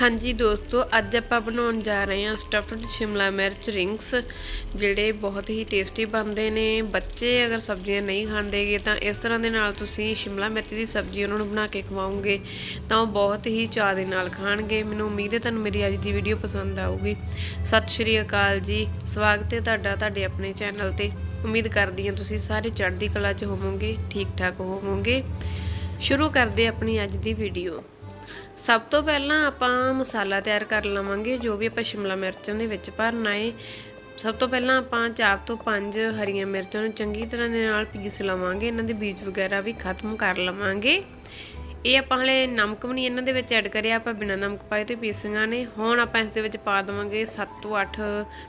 ਹਾਂਜੀ ਦੋਸਤੋ, ਅੱਜ ਆਪਾਂ ਬਣਾਉਣ ਜਾ ਰਹੇ ਹਾਂ ਸਟਫਡ ਸ਼ਿਮਲਾ ਮਿਰਚ ਰਿੰਗਸ ਜਿਹੜੇ ਬਹੁਤ ਹੀ ਟੇਸਟੀ ਬਣਦੇ ਨੇ। ਬੱਚੇ ਅਗਰ ਸਬਜ਼ੀਆਂ ਨਹੀਂ ਖਾਂਦੇਗੇ ਤਾਂ ਇਸ ਤਰ੍ਹਾਂ ਦੇ ਨਾਲ ਤੁਸੀਂ ਸ਼ਿਮਲਾ ਮਿਰਚ ਦੀ ਸਬਜ਼ੀ ਉਹਨਾਂ ਨੂੰ ਬਣਾ ਕੇ ਖਵਾਓਗੇ, ਤਾਂ ਉਹ ਬਹੁਤ ਹੀ ਚਾਅ ਦੇ ਨਾਲ ਖਾਣਗੇ। ਮੈਨੂੰ ਉਮੀਦ ਹੈ ਤੁਹਾਨੂੰ ਮੇਰੀ ਅੱਜ ਦੀ ਵੀਡੀਓ ਪਸੰਦ ਆਊਗੀ। ਸਤਿ ਸ਼੍ਰੀ ਅਕਾਲ ਜੀ। ਸਵਾਗਤ ਹੈ ਤੁਹਾਡਾ ਤੁਹਾਡੇ ਆਪਣੇ ਚੈਨਲ ਤੇ। ਉਮੀਦ ਕਰਦੀ ਹਾਂ ਤੁਸੀਂ ਸਾਰੇ ਚੜ੍ਹਦੀ ਕਲਾ 'ਚ ਹੋਵੋਗੇ ਠੀਕ ਠਾਕ ਹੋਵੋਗੇ। ਸ਼ੁਰੂ ਕਰਦੇ ਆਪਣੀ ਅੱਜ ਦੀ ਵੀਡੀਓ ਸਭ ਤੋਂ ਪਹਿਲਾਂ ਆਪਾਂ ਮਸਾਲਾ ਤਿਆਰ ਕਰ ਲਵਾਂਗੇ, ਜੋ ਵੀ ਆਪਾਂ ਸ਼ਿਮਲਾ ਮਿਰਚਾਂ ਦੇ ਵਿੱਚ ਭਰਨਾ ਏ। ਸਭ ਤੋਂ ਪਹਿਲਾਂ ਆਪਾਂ 4 ਤੋਂ 5 ਹਰੀਆਂ ਮਿਰਚਾਂ ਨੂੰ ਚੰਗੀ ਤਰ੍ਹਾਂ ਦੇ ਨਾਲ ਪੀਸ ਲਵਾਂਗੇ, ਇਹਨਾਂ ਦੇ ਬੀਜ ਵਗੈਰਾ ਵੀ ਖਤਮ ਕਰ ਲਵਾਂਗੇ। ਇਹ ਆਪਾਂ ਹਲੇ ਨਮਕ ਵੀ ਨਹੀਂ ਇਹਨਾਂ ਦੇ ਵਿੱਚ ਐਡ ਕਰਿਆ, ਆਪਾਂ ਬਿਨਾਂ ਨਮਕ ਪਾਏ ਤੇ ਪੀਸੀਆਂ ਨੇ। ਹੁਣ ਆਪਾਂ ਇਸ ਦੇ ਵਿੱਚ ਪਾ ਦਵਾਂਗੇ 7 ਤੋਂ 8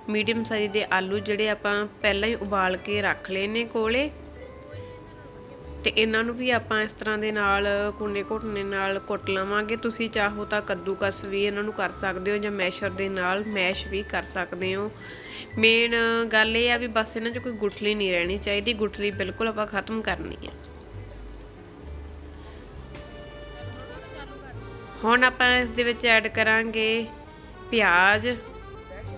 ਮੀਡੀਅਮ ਸਾਈਜ਼ ਦੇ ਆਲੂ, ਜਿਹੜੇ ਆਪਾਂ ਪਹਿਲਾਂ ਹੀ ਉਬਾਲ ਕੇ ਰੱਖ ਲਏ ਨੇ ਕੋਲੇ। ਤੇ ਇਹਨਾਂ ਨੂੰ ਵੀ ਆਪਾਂ ਇਸ ਤਰ੍ਹਾਂ ਦੇ ਨਾਲ ਕੁੰਨੇ ਘੁੱਟਨੇ ਨਾਲ ਕੁੱਟ ਲਵਾਂਗੇ। ਤੁਸੀਂ ਚਾਹੋ ਤਾਂ ਕੱਦੂਕਸ ਵੀ ਇਹਨਾਂ ਨੂੰ ਕਰ ਸਕਦੇ ਹੋ ਜਾਂ ਮੈਸ਼ਰ ਦੇ ਨਾਲ ਮੈਸ਼ ਵੀ ਕਰ ਸਕਦੇ ਹੋ। ਮੇਨ ਗੱਲ ਇਹ ਆ ਵੀ ਬਸ ਇਹਨਾਂ 'ਚ ਕੋਈ ਗੁਠਲੀ ਨਹੀਂ ਰਹਿਣੀ ਚਾਹੀਦੀ। ਗੁਠਲੀ ਬਿਲਕੁਲ ਆਪਾਂ ਖਤਮ ਕਰਨੀ ਹੈ ਹੁਣ ਆਪਾਂ ਇਸ ਦੇ ਵਿੱਚ ਐਡ ਕਰਾਂਗੇ ਪਿਆਜ਼।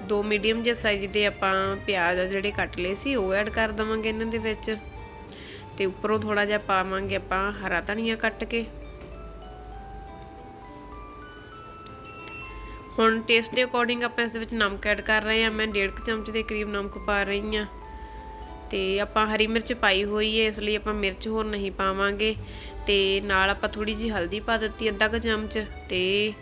ਦੋ ਮੀਡੀਅਮ ਜਿਹੇ ਸਾਈਜ਼ ਦੇ ਆਪਾਂ ਪਿਆਜ਼ ਆ ਜਿਹੜੇ ਕੱਟ ਲਏ ਸੀ, ਉਹ ਐਡ ਕਰ ਦਵਾਂਗੇ ਇਹਨਾਂ ਦੇ ਵਿੱਚ। ਤੇ ਉੱਪਰੋਂ ਥੋੜਾ ਜਿਹਾ ਪਾਵਾਂਗੇ ਆਪਾਂ ਹਰਾ ਧਨੀਆ ਕੱਟ ਕੇ। ਹੁਣ ਟੇਸਟ ਦੇ ਅਕੋਰਡਿੰਗ ਆਪਾਂ ਇਸ ਦੇ ਵਿੱਚ ਨਮਕ ਐਡ ਕਰ ਰਹੇ ਹਾਂ। ਮੈਂ 1.5 ਚਮਚ ਦੇ ਕਰੀਬ ਨਮਕ ਪਾ ਰਹੀ ਹਾਂ। ਤੇ ਆਪਾਂ ਹਰੀ ਮਿਰਚ ਪਾਈ ਹੋਈ ਹੈ, ਇਸ ਲਈ ਆਪਾਂ ਮਿਰਚ ਹੋਰ ਨਹੀਂ ਪਾਵਾਂਗੇ। ਤੇ ਨਾਲ ਆਪਾਂ ਥੋੜੀ ਜੀ ਹਲਦੀ ਪਾ ਦਿੱਤੀ, ਅੱਧਾ ਕੁ ਚਮਚ। ਤੇ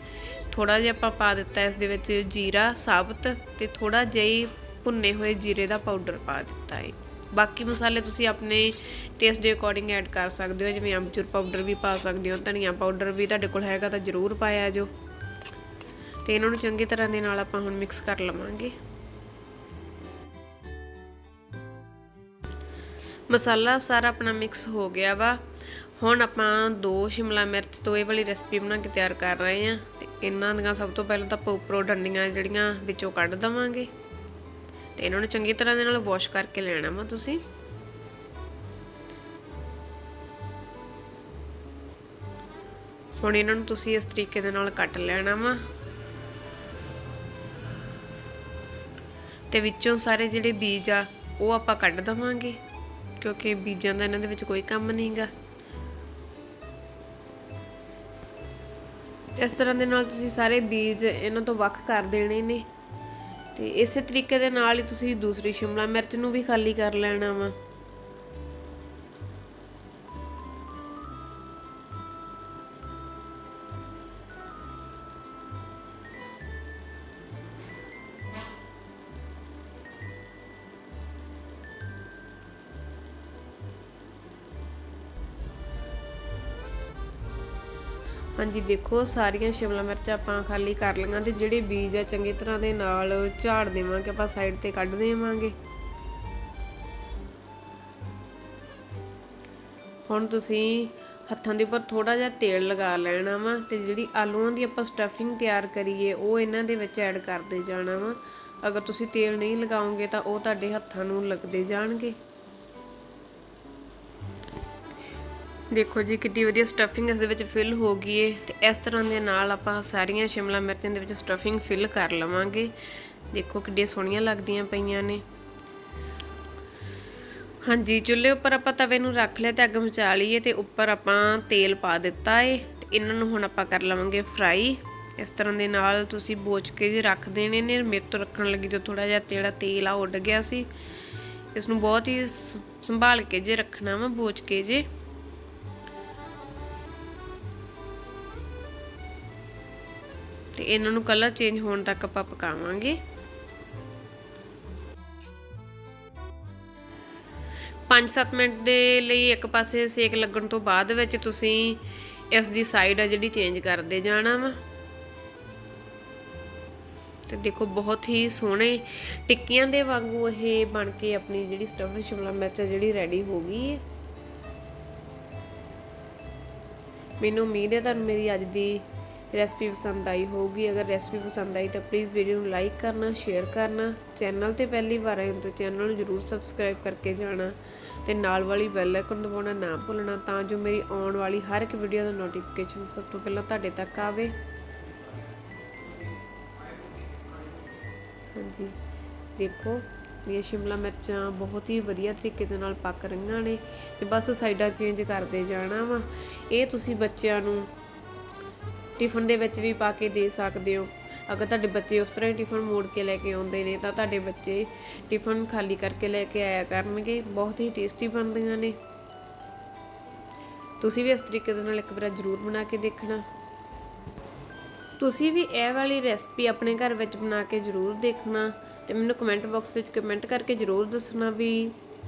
ਥੋੜਾ ਜਿਹਾ ਆਪਾਂ ਪਾ ਦਿੱਤਾ ਇਸ ਦੇ ਵਿੱਚ ਜੀਰਾ, ਸਾਬਤ ਤੇ ਥੋੜਾ ਜਿਹਾ ਭੁੰਨੇ ਹੋਏ ਜੀਰੇ ਦਾ ਪਾਊਡਰ ਪਾ ਦਿੱਤਾ ਹੈ। ਬਾਕੀ ਮਸਾਲੇ ਤੁਸੀਂ ਆਪਣੇ ਟੇਸਟ ਦੇ ਅਕੋਰਡਿੰਗ ਐਡ ਕਰ ਸਕਦੇ ਹੋ, ਜਿਵੇਂ ਅੰਬਚੂਰ ਪਾਊਡਰ ਵੀ ਪਾ ਸਕਦੇ ਹੋ, ਧਨੀਆ ਪਾਊਡਰ ਵੀ ਤੁਹਾਡੇ ਕੋਲ ਹੈਗਾ ਤਾਂ ਜ਼ਰੂਰ ਪਾਇਆ ਜੋ ਤੇ ਇਹਨਾਂ ਨੂੰ ਚੰਗੀ ਤਰ੍ਹਾਂ ਦੇ ਨਾਲ ਆਪਾਂ ਹੁਣ ਮਿਕਸ ਕਰ ਲਵਾਂਗੇ। ਮਸਾਲਾ ਸਾਰਾ ਆਪਣਾ ਮਿਕਸ ਹੋ ਗਿਆ ਵਾ। ਹੁਣ ਆਪਾਂ ਦੋ ਸ਼ਿਮਲਾ ਮਿਰਚ ਤੋਂ ਇਹ ਵਾਲੀ ਰੈਸਪੀ ਬਣਾ ਕੇ ਤਿਆਰ ਕਰ ਰਹੇ ਹਾਂ। ਤੇ ਇਹਨਾਂ ਦੀਆਂ ਸਭ ਤੋਂ ਪਹਿਲਾਂ ਤਾਂ ਆਪਾਂ ਉੱਪਰੋਂ ਡੰਡੀਆਂ ਜਿਹੜੀਆਂ ਵਿੱਚੋਂ ਕੱਢ ਦਵਾਂਗੇ। ਤੇ ਇਹਨਾਂ ਨੂੰ ਚੰਗੀ ਤਰ੍ਹਾਂ ਦੇ ਨਾਲ ਵਾਸ਼ ਕਰਕੇ ਲੈਣਾ ਵਾ ਤੁਸੀਂ। ਹੁਣ ਇਹਨਾਂ ਨੂੰ ਤੁਸੀਂ ਇਸ ਤਰੀਕੇ ਦੇ ਨਾਲ ਕੱਟ ਲੈਣਾ ਵਾ। ਤੇ ਵਿੱਚੋਂ ਸਾਰੇ ਜਿਹੜੇ ਬੀਜ ਆ, ਉਹ ਆਪਾਂ ਕੱਢ ਦਵਾਂਗੇ, ਕਿਉਂਕਿ ਬੀਜਾਂ ਦਾ ਇਹਨਾਂ ਦੇ ਵਿੱਚ ਕੋਈ ਕੰਮ ਨਹੀਂਗਾ ਇਸ ਤਰ੍ਹਾਂ ਦੇ ਨਾਲ ਤੁਸੀਂ ਸਾਰੇ ਬੀਜ ਇਹਨਾਂ ਤੋਂ ਵੱਖ ਕਰ ਦੇਣੇ ਨੇ। ਤੇ ਇਸੇ ਤਰੀਕੇ ਦੇ ਨਾਲ ਹੀ ਤੁਸੀਂ ਦੂਸਰੀ ਸ਼ਿਮਲਾ ਮਿਰਚ ਨੂੰ ਵੀ ਖਾਲੀ ਕਰ ਲੈਣਾ ਵਾ। ਹਾਂਜੀ, ਦੇਖੋ, ਸਾਰੀਆਂ ਸ਼ਿਮਲਾ ਮਿਰਚਾਂ ਆਪਾਂ ਖਾਲੀ ਕਰ ਲਈਆਂ ਤੇ ਜਿਹੜੇ ਬੀਜ ਆ ਚੰਗੀ ਤਰ੍ਹਾਂ ਦੇ ਨਾਲ ਝਾੜ ਦੇਵਾਂਗੇ, ਆਪਾਂ ਸਾਈਡ ਤੇ ਕੱਢ ਦੇਵਾਂਗੇ। ਹੁਣ ਤੁਸੀਂ ਹੱਥਾਂ ਦੇ ਉੱਪਰ ਥੋੜਾ ਜਿਹਾ ਤੇਲ ਲਗਾ ਲੈਣਾ ਵਾ ਤੇ ਜਿਹੜੀ ਆਲੂਆਂ ਦੀ ਆਪਾਂ ਸਟਫਿੰਗ ਤਿਆਰ ਕਰੀਏ, ਉਹ ਇਹਨਾਂ ਦੇ ਵਿੱਚ ਐਡ ਕਰਦੇ ਜਾਣਾ ਵਾ। ਅਗਰ ਤੁਸੀਂ ਤੇਲ ਨਹੀਂ ਲਗਾਓਗੇ ਤਾਂ ਉਹ ਤੁਹਾਡੇ ਹੱਥਾਂ ਨੂੰ ਲੱਗਦੇ ਜਾਣਗੇ। ਦੇਖੋ ਜੀ ਕਿੰਨੀ ਵਧੀਆ ਸਟਫਿੰਗ ਇਸ ਦੇ ਵਿੱਚ ਫਿਲ ਹੋ ਗਈ ਏ। ਤੇ ਇਸ ਤਰ੍ਹਾਂ ਦੇ ਨਾਲ ਆਪਾਂ ਸਾਰੀਆਂ ਸ਼ਿਮਲਾ ਮਿਰਚਾਂ ਦੇ ਵਿੱਚ ਸਟਫਿੰਗ ਫਿਲ ਕਰ ਲਵਾਂਗੇ। ਦੇਖੋ, ਕਿੱਡੀਆਂ ਸੋਹਣੀਆਂ ਲੱਗਦੀਆਂ ਪਈਆਂ ਨੇ। ਹਾਂਜੀ, ਚੁੱਲ੍ਹੇ ਉੱਪਰ ਆਪਾਂ ਤਵੇ ਨੂੰ ਰੱਖ ਲਿਆ ਤੇ ਅੱਗ ਮਚਾ ਲਈਏ ਤੇ ਉੱਪਰ ਆਪਾਂ ਤੇਲ ਪਾ ਦਿੱਤਾ ਏ। ਤੇ ਇਹਨਾਂ ਨੂੰ ਹੁਣ ਆਪਾਂ ਕਰ ਲਵਾਂਗੇ ਫਰਾਈ ਇਸ ਤਰ੍ਹਾਂ ਦੇ ਨਾਲ ਤੁਸੀਂ ਬੋਚ ਕੇ ਜੇ ਰੱਖ ਦੇਣੇ ਨੇ, ਮੇਰੇ ਤੋਂ ਰੱਖਣ ਲੱਗੀ ਤਾਂ ਥੋੜਾ ਜਿਹਾ ਤੇੜਾ, ਤੇਲ ਆ, ਉੱਡ ਗਿਆ ਸੀ। ਇਸ ਨੂੰ ਬਹੁਤ ਹੀ ਸੰਭਾਲ ਕੇ ਜੇ ਰੱਖਣਾ ਵਾ, ਬੋਚ ਕੇ ਜੇ। ਇਹਨਾਂ ਨੂੰ ਕਲਰ ਚੇਂਜ ਹੋਣ ਤੱਕ ਆਪਾਂ ਪਕਾਵਾਂਗੇ। 5-7 ਮਿੰਟ ਦੇ ਲਈ ਇੱਕ ਪਾਸੇ ਸੇਕ ਲੱਗਣ ਤੋਂ ਬਾਅਦ ਵਿੱਚ ਤੁਸੀਂ ਇਸ ਦੀ ਸਾਈਡ ਆ ਜਿਹੜੀ ਚੇਂਜ ਕਰਦੇ ਜਾਣਾ ਵਾ। ਤੇ ਦੇਖੋ ਬਹੁਤ ਹੀ ਸੋਹਣੇ ਟਿੱਕੀਆਂ ਦੇ ਵਾਂਗੂ ਇਹ ਬਣ ਕੇ ਆਪਣੀ ਜਿਹੜੀ ਸਟਫਡ ਸ਼ਿਮਲਾ ਮਿਰਚ ਜਿਹੜੀ ਰੈਡੀ ਹੋ ਗਈ ਹੈ। ਮੈਨੂੰ ਉਮੀਦ ਹੈ ਤੁਹਾਨੂੰ ਮੇਰੀ ਅੱਜ ਦੀ ਰੈਸਪੀ ਪਸੰਦ ਆਈ ਹੋਊਗੀ। ਅਗਰ ਰੈਸਪੀ ਪਸੰਦ ਆਈ ਤਾਂ ਪਲੀਜ਼ ਵੀਡੀਓ ਨੂੰ ਲਾਈਕ ਕਰਨਾ ਸ਼ੇਅਰ ਕਰਨਾ। ਚੈਨਲ ਤੇ ਪਹਿਲੀ ਵਾਰ ਆਏ ਹੋ ਤਾਂ ਚੈਨਲ ਨੂੰ ਜਰੂਰ ਸਬਸਕ੍ਰਾਈਬ ਕਰਕੇ ਜਾਣਾ ਤੇ ਨਾਲ ਵਾਲੀ ਬੈਲ ਆਈਕਨ ਦਬਾਉਣਾ ਨਾ ਭੁੱਲਣਾ ਤਾਂ ਜੋ ਮੇਰੀ ਆਉਣ ਵਾਲੀ ਹਰ ਇੱਕ ਵੀਡੀਓ ਦਾ ਨੋਟੀਫਿਕੇਸ਼ਨ ਸਭ ਤੋਂ ਪਹਿਲਾਂ ਤੁਹਾਡੇ ਤੱਕ ਆਵੇ। ਹਾਂਜੀ, ਦੇਖੋ ਇਹ ਸ਼ਿਮਲਾ ਮਿਰਚਾਂ ਬਹੁਤ ਹੀ ਵਧੀਆ ਤਰੀਕੇ ਦੇ ਨਾਲ ਪੱਕ ਰਹੀਆਂ ਨੇ ਤੇ ਬਸ ਸਾਈਡਾਂ ਚੇਂਜ ਕਰਦੇ ਜਾਣਾ ਵਾ। ਇਹ ਤੁਸੀਂ ਬੱਚਿਆਂ ਨੂੰ ਟਿਫਨ ਦੇ ਵਿੱਚ ਵੀ ਪਾ ਕੇ ਦੇ ਸਕਦੇ ਹੋ। ਅਗਰ ਤੁਹਾਡੇ ਬੱਚੇ ਉਸ ਤਰ੍ਹਾਂ ਹੀ ਟਿਫਨ ਮੋੜ ਕੇ ਲੈ ਕੇ ਆਉਂਦੇ ਨੇ, ਤਾਂ ਤੁਹਾਡੇ ਬੱਚੇ ਟਿਫਨ ਖਾਲੀ ਕਰਕੇ ਲੈ ਕੇ ਆਇਆ ਕਰਨਗੇ। ਬਹੁਤ ਹੀ ਟੇਸਟੀ ਬਣਦੀਆਂ ਨੇ। ਤੁਸੀਂ ਵੀ ਇਸ ਤਰੀਕੇ ਦੇ ਨਾਲ ਇੱਕ ਵਾਰ ਜ਼ਰੂਰ ਬਣਾ ਕੇ ਦੇਖਣਾ। ਤੁਸੀਂ ਵੀ ਇਹ ਵਾਲੀ ਰੈਸਪੀ ਆਪਣੇ ਘਰ ਵਿੱਚ ਬਣਾ ਕੇ ਜ਼ਰੂਰ ਦੇਖਣਾ ਤੇ ਮੈਨੂੰ ਕਮੈਂਟ ਬਾਕਸ ਵਿੱਚ ਕਮੈਂਟ ਕਰਕੇ ਜ਼ਰੂਰ ਦੱਸਣਾ ਵੀ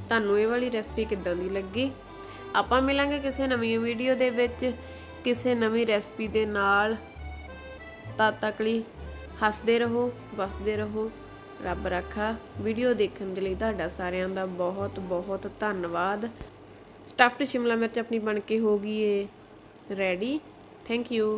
ਤੁਹਾਨੂੰ ਇਹ ਵਾਲੀ ਰੈਸਪੀ ਕਿੱਦਾਂ ਦੀ ਲੱਗੀ। ਆਪਾਂ ਮਿਲਾਂਗੇ ਕਿਸੇ ਨਵੀਂ ਵੀਡੀਓ ਦੇ ਵਿੱਚ। ਕਿਸੇ ਨਵੀਂ ਰੈਸਪੀ ਦੇ ਨਾਲ ਤਦ ਤੱਕ ਲਈ ਹੱਸਦੇ ਰਹੋ, ਵਸਦੇ ਰਹੋ। ਰੱਬ ਰੱਖਾ ਵੀਡੀਓ ਦੇਖਣ ਦੇ ਲਈ ਤੁਹਾਡਾ ਸਾਰਿਆਂ ਦਾ ਬਹੁਤ ਬਹੁਤ ਧੰਨਵਾਦ। ਸਟਫਡ ਸ਼ਿਮਲਾ ਮਿਰਚ ਆਪਣੀ ਬਣ ਕੇ ਹੋ ਗਈ ਏ ਰੈਡੀ ਥੈਂਕ ਯੂ